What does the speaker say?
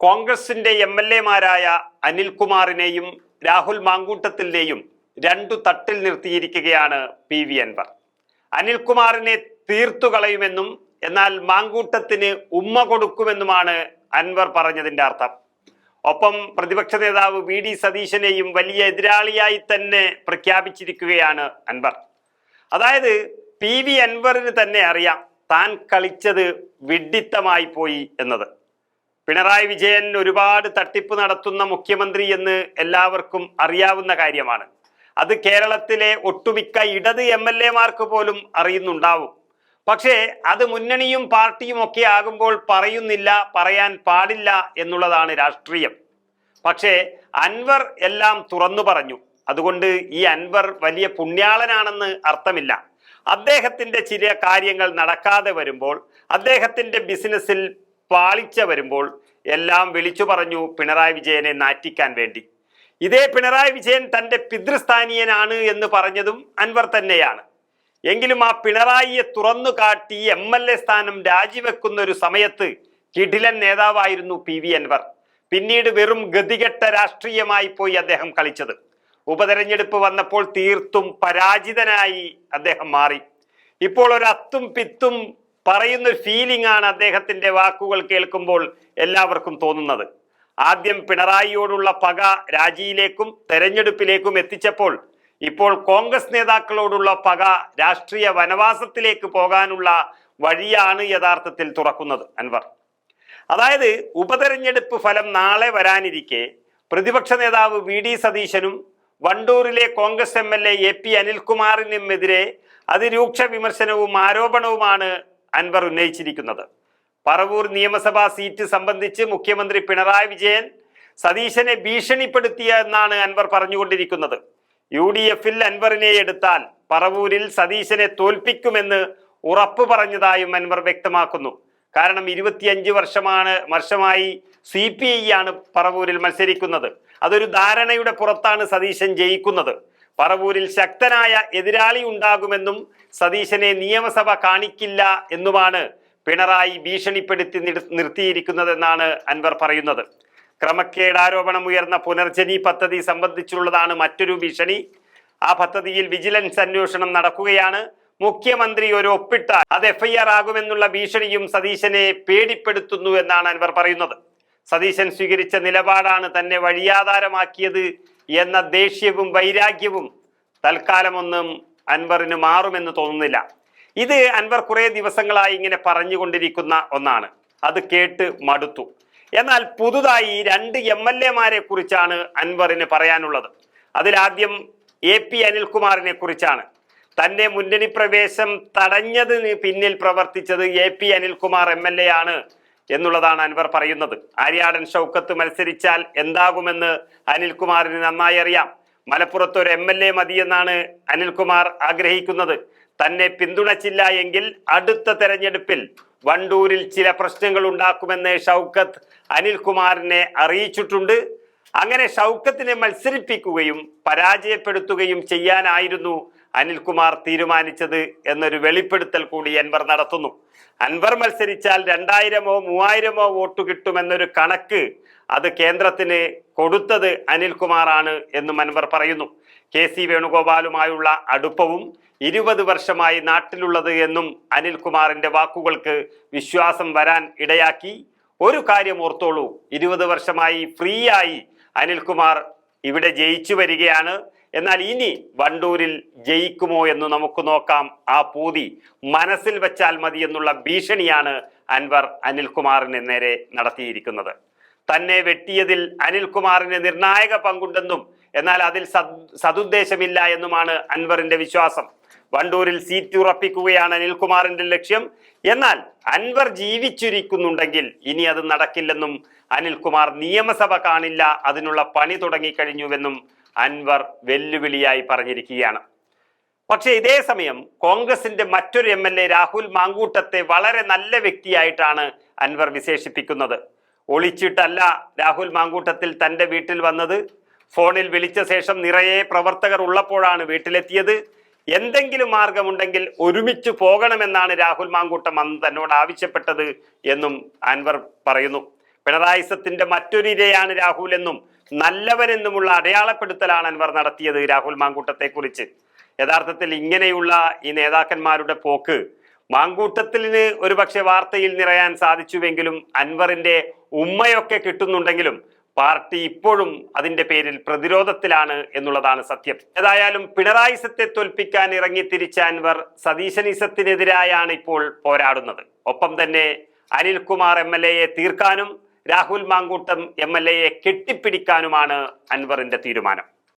കോൺഗ്രസിന്റെ M L എമാരായ അനിൽകുമാറിനെയും രാഹുൽ മാങ്കൂട്ടത്തിന്റെയും രണ്ടു തട്ടിൽ നിർത്തിയിരിക്കുകയാണ് പി വി അൻവർ. അനിൽകുമാറിനെ തീർത്തു കളയുമെന്നും എന്നാൽ മാങ്കൂട്ടത്തിന് ഉമ്മ കൊടുക്കുമെന്നുമാണ് അൻവർ പറഞ്ഞതിന്റെ അർത്ഥം. ഒപ്പം പ്രതിപക്ഷ നേതാവ് വി ഡി സതീശനെയും വലിയ എതിരാളിയായി തന്നെ പ്രഖ്യാപിച്ചിരിക്കുകയാണ് അൻവർ. അതായത് പി വി അൻവറിന് തന്നെ അറിയാം താൻ കളിച്ചത് വിഡിത്തമായി പോയി എന്നത്. പിണറായി വിജയൻ ഒരുപാട് തട്ടിപ്പ് നടത്തുന്ന മുഖ്യമന്ത്രി എന്ന് എല്ലാവർക്കും അറിയാവുന്ന കാര്യമാണ്. അത് കേരളത്തിലെ ഒട്ടുമിക്ക ഇടത് എം എൽ എമാർക്ക് പോലും അറിയുന്നുണ്ടാവും. പക്ഷേ അത് മുന്നണിയും പാർട്ടിയും ഒക്കെ ആകുമ്പോൾ പറയുന്നില്ല പറയാൻ പാടില്ല എന്നുള്ളതാണ് രാഷ്ട്രീയം. പക്ഷേ അൻവർ എല്ലാം തുറന്നു പറഞ്ഞു. അതുകൊണ്ട് ഈ അൻവർ വലിയ പുണ്യാളനാണെന്ന് അർത്ഥമില്ല. അദ്ദേഹത്തിന്റെ ചില കാര്യങ്ങൾ നടക്കാതെ വരുമ്പോൾ അദ്ദേഹത്തിന്റെ ബിസിനസ്സിൽ പാളിച്ച വരുമ്പോൾ എല്ലാം വിളിച്ചു പറഞ്ഞു പിണറായി വിജയനെ നാറ്റിക്കാൻ വേണ്ടി. ഇതേ പിണറായി വിജയൻ തന്റെ പിതൃസ്ഥാനീയനാണ് എന്ന് പറഞ്ഞതും അൻവർ തന്നെയാണ്. എങ്കിലും ആ പിണറായിയെ തുറന്നു കാട്ടി എം എൽ എ സ്ഥാനം രാജിവെക്കുന്ന ഒരു സമയത്ത് കിഡിലൻ നേതാവായിരുന്നു പി വി അൻവർ. പിന്നീട് വെറും ഗതികെട്ട രാഷ്ട്രീയമായി പോയി അദ്ദേഹം കളിച്ചത്. ഉപതെരഞ്ഞെടുപ്പ് വന്നപ്പോൾ തീർത്തും പരാജിതനായി അദ്ദേഹം മാറി. ഇപ്പോൾ ഒരു അത്തും പിത്തും പറയുന്ന ഫീലിംഗ് ആണ് അദ്ദേഹത്തിന്റെ വാക്കുകൾ കേൾക്കുമ്പോൾ എല്ലാവർക്കും തോന്നുന്നത്. ആദ്യം പിണറായിയോടുള്ള പക രാജിയിലേക്കും തെരഞ്ഞെടുപ്പിലേക്കും എത്തിച്ചപ്പോൾ ഇപ്പോൾ കോൺഗ്രസ് നേതാക്കളോടുള്ള പക രാഷ്ട്രീയ വനവാസത്തിലേക്ക് പോകാനുള്ള വഴിയാണ് യഥാർത്ഥത്തിൽ തുറക്കുന്നത് അൻവർ. അതായത് ഉപതെരഞ്ഞെടുപ്പ് ഫലം നാളെ വരാനിരിക്കെ പ്രതിപക്ഷ നേതാവ് വി ഡി സതീശനും വണ്ടൂരിലെ Congress M L A A P അനിൽകുമാറിനുമെതിരെ അതിരൂക്ഷ വിമർശനവും ആരോപണവുമാണ് അൻവർ ഉന്നയിച്ചിരിക്കുന്നത്. പറവൂർ നിയമസഭാ സീറ്റ് സംബന്ധിച്ച് മുഖ്യമന്ത്രി പിണറായി വിജയൻ സതീശനെ ഭീഷണിപ്പെടുത്തിയ എന്നാണ് അൻവർ പറഞ്ഞുകൊണ്ടിരിക്കുന്നത്. യു ഡി എഫിൽ അൻവറിനെ എടുത്താൽ പറവൂരിൽ സതീശനെ തോൽപ്പിക്കുമെന്ന് ഉറപ്പു പറഞ്ഞതായും അൻവർ വ്യക്തമാക്കുന്നു. കാരണം ഇരുപത്തിയഞ്ച് വർഷമാണ് വർഷമായി സി പി ഐ ആണ് പറവൂരിൽ മത്സരിക്കുന്നത്. അതൊരു ധാരണയുടെ പുറത്താണ് സതീശൻ ജയിക്കുന്നത്. പറവൂരിൽ ശക്തനായ എതിരാളി ഉണ്ടാകുമെന്നും സതീശനെ നിയമസഭ കാണിക്കില്ല എന്നുമാണ് പിണറായി ഭീഷണിപ്പെടുത്തി നിർ- നിർത്തിയിരിക്കുന്നതെന്നാണ് അൻവർ പറയുന്നത്. ക്രമക്കേടാരോപണം ഉയർന്ന പുനർജനി പദ്ധതി സംബന്ധിച്ചുള്ളതാണ് മറ്റൊരു ഭീഷണി. ആ പദ്ധതിയിൽ വിജിലൻസ് അന്വേഷണം നടക്കുകയാണ്. മുഖ്യമന്ത്രി ഒരു ഒപ്പിട്ടാൽ അത് എഫ്ഐആർ ആകുമെന്നുള്ള ഭീഷണിയും സതീശനെ പേടിപ്പെടുത്തുന്നു എന്നാണ് അൻവർ പറയുന്നത്. സതീശൻ സ്വീകരിച്ച നിലപാടാണ് തന്നെ വഴിയാധാരമാക്കിയത് എന്ന ദേഷ്യവും വൈരാഗ്യവും തൽക്കാലമൊന്നും അൻവറിന് മാറുമെന്ന് തോന്നുന്നില്ല. ഇത് അൻവർ കുറേ ദിവസങ്ങളായി ഇങ്ങനെ പറഞ്ഞുകൊണ്ടിരിക്കുന്ന ഒന്നാണ്. അത് കേട്ട് മടുത്തു. എന്നാൽ പുതുതായി രണ്ട് എം എൽ എമാരെ കുറിച്ചാണ് അൻവറിന് പറയാനുള്ളത്. അതിലാദ്യം എ പി അനിൽകുമാറിനെ കുറിച്ചാണ്. തന്റെ മുന്നണി പ്രവേശം തടഞ്ഞതിന് പിന്നിൽ പ്രവർത്തിച്ചത് A P Anilkumar M L A ആണ്. എന്നുള്ളതാണ് അൻവർ പറയുന്നത്. ആര്യാടൻ ഷൗക്കത്ത് മത്സരിച്ചാൽ എന്താകുമെന്ന് അനിൽകുമാറിന് നന്നായി അറിയാം. മലപ്പുറത്ത് ഒരു എം എൽ എ മതിയെന്നാണ് അനിൽകുമാർ ആഗ്രഹിക്കുന്നത്. തന്നെ പിന്തുണച്ചില്ല എങ്കിൽ അടുത്ത തെരഞ്ഞെടുപ്പിൽ വണ്ടൂരിൽ ചില പ്രശ്നങ്ങൾ ഉണ്ടാക്കുമെന്ന് ഷൗക്കത്ത് അനിൽകുമാറിനെ അറിയിച്ചിട്ടുണ്ട്. അങ്ങനെ ഷൗക്കത്തിനെ മത്സരിപ്പിക്കുകയും പരാജയപ്പെടുത്തുകയും ചെയ്യാനായിരുന്നു അനിൽകുമാർ തീരുമാനിച്ചത് എന്നൊരു വെളിപ്പെടുത്തൽ കൂടി അൻവർ നടത്തുന്നു. അൻവർ മത്സരിച്ചാൽ രണ്ടായിരമോ മൂവായിരമോ വോട്ട് കിട്ടുമെന്നൊരു കണക്ക് അത് കേന്ദ്രത്തിന് കൊടുത്തത് അനിൽകുമാറാണ് എന്നും അൻവർ പറയുന്നു. കെ സി വേണുഗോപാലുമായുള്ള അടുപ്പവും ഇരുപത് വർഷമായി നാട്ടിലുള്ളത് എന്നും അനിൽകുമാറിന്റെ വാക്കുകൾക്ക് വിശ്വാസം വരാൻ ഇടയാക്കി. ഒരു കാര്യം ഓർത്തോളൂ ഇരുപത് വർഷമായി ഫ്രീ ആയി അനിൽകുമാർ ഇവിടെ ജയിച്ചു വരികയാണ്. എന്നാൽ ഇനി വണ്ടൂരിൽ ജയിക്കുമോ എന്ന് നമുക്ക് നോക്കാം. ആ പൂതി മനസ്സിൽ വെച്ചാൽ മതി എന്നുള്ള ഭീഷണിയാണ് അൻവർ അനിൽകുമാറിന് നേരെ നടത്തിയിരിക്കുന്നത്. തന്നെ വെട്ടിയതിൽ അനിൽകുമാറിന് നിർണായക പങ്കുണ്ടെന്നും എന്നാൽ അതിൽ സതുദ്ദേശമില്ല എന്നുമാണ് അൻവറിന്റെ വിശ്വാസം. വണ്ടൂരിൽ സീറ്റ് ഉറപ്പിക്കുകയാണ് അനിൽകുമാറിന്റെ ലക്ഷ്യം. എന്നാൽ അൻവർ ജീവിച്ചിരിക്കുന്നുണ്ടെങ്കിൽ ഇനി അത് നടക്കില്ലെന്നും അനിൽകുമാർ നിയമസഭ കാണില്ല അതിനുള്ള പണി തുടങ്ങിക്കഴിഞ്ഞുവെന്നും അൻവർ വെല്ലുവിളിയായി പറഞ്ഞിരിക്കുകയാണ്. പക്ഷേ ഇതേ സമയം കോൺഗ്രസിന്റെ മറ്റൊരു എം എൽ എ രാഹുൽ മാങ്കൂട്ടത്തെ വളരെ നല്ല വ്യക്തിയായിട്ടാണ് അൻവർ വിശേഷിപ്പിക്കുന്നത്. ഒളിച്ചിട്ടല്ല രാഹുൽ മാങ്കൂട്ടത്തിൽ തന്റെ വീട്ടിൽ വന്നത്. ഫോണിൽ വിളിച്ച ശേഷം നിറയെ പ്രവർത്തകർ ഉള്ളപ്പോഴാണ് വീട്ടിലെത്തിയത്. എന്തെങ്കിലും മാർഗമുണ്ടെങ്കിൽ ഒരുമിച്ച് പോകണമെന്നാണ് രാഹുൽ മാങ്കൂട്ടം അന്ന് തന്നോട് ആവശ്യപ്പെട്ടത് എന്നും അൻവർ പറയുന്നു. പിണറായിസത്തിന്റെ മറ്റൊരു ഇരയാണ് രാഹുൽ എന്നും നല്ലവനെന്നുമുള്ള അടയാളപ്പെടുത്തലാണ് അൻവർ നടത്തിയത് രാഹുൽ മാങ്കൂട്ടത്തെ കുറിച്ച് യഥാർത്ഥത്തിൽ ഇങ്ങനെയുള്ള ഈ നേതാക്കന്മാരുടെ പോക്ക് മാങ്കൂട്ടത്തിന് ഒരുപക്ഷെ വാർത്തയിൽ നിറയാൻ സാധിച്ചുവെങ്കിലും അൻവറിന്റെ ഉമ്മയൊക്കെ കിട്ടുന്നുണ്ടെങ്കിലും പാർട്ടി ഇപ്പോഴും അതിന്റെ പേരിൽ പ്രതിരോധത്തിലാണ് എന്നുള്ളതാണ് സത്യം. ഏതായാലും പിണറായിസത്തെ തോൽപ്പിക്കാൻ ഇറങ്ങി തിരിച്ച അൻവർ സതീശനീസത്തിനെതിരായാണ് ഇപ്പോൾ പോരാടുന്നത്. ഒപ്പം തന്നെ അനിൽകുമാർ എം എൽ എയെ തീർക്കാനും രാഹുൽ മാങ്കൂട്ടം എം എൽ എയെ കെട്ടിപ്പിടിക്കാനുമാണ് അൻവറിന്റെ തീരുമാനം.